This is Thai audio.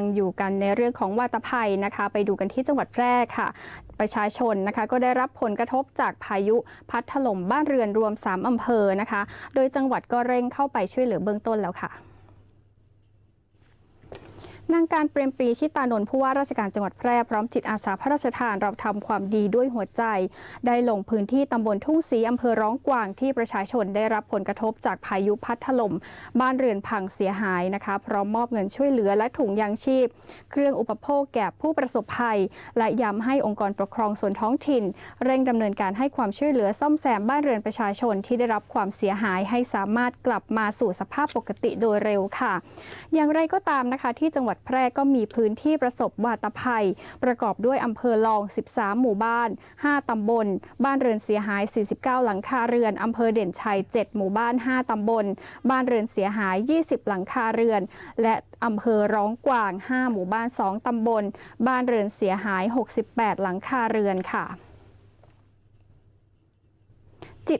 ยังอยู่กันในเรื่องของวาตภัยนะคะ ไปดูกันที่จังหวัดแพร่ค่ะ ประชาชนนะคะก็ได้รับผลกระทบจากพายุพัดถล่มบ้านเรือนรวม 3 อำเภอนะคะ โดยจังหวัดก็เร่งเข้าไปช่วยเหลือเบื้องต้นแล้วค่ะ นางการเปรมปรีชิตานนท์ผู้ว่าราชการจังหวัดแพร่พร้อมจิตอาสาพระราชทานเราทำความดีด้วยหัวใจ ได้ลงพื้นที่ตำบลทุ่งศรีอำเภอร้องกวางที่ประชาชนได้รับผลกระทบจากพายุพัดถล่มบ้านเรือนพังเสียหายนะคะพร้อมมอบเงินช่วยเหลือและถุงยางชีพ เครื่องอุปโภคแก่ผู้ประสบภัย และย้ำให้องค์กรปกครองส่วนท้องถิ่น เร่งดำเนินการให้ความช่วยเหลือซ่อมแซมบ้านเรือนประชาชนที่ได้รับความเสียหายให้สามารถกลับมาสู่สภาพปกติโดยเร็วค่ะ อย่างไรก็ตามนะคะที่จังหวัดแพร่ก็มีพื้นที่ประสบวาตภัย ประกอบด้วยอำเภอลอง 13 หมู่บ้าน 5 ตำบล บ้านเรือนเสียหาย 49 หลังคาเรือนอำเภอเด่นชัย 7 หมู่บ้าน 5 ตำบล บ้านเรือนเสียหาย 20 หลังคาเรือน และอำเภอร้องกวาง 5 หมู่บ้าน 2 ตำบล บ้านเรือนเสียหาย 68 หลังคาเรือนค่ะ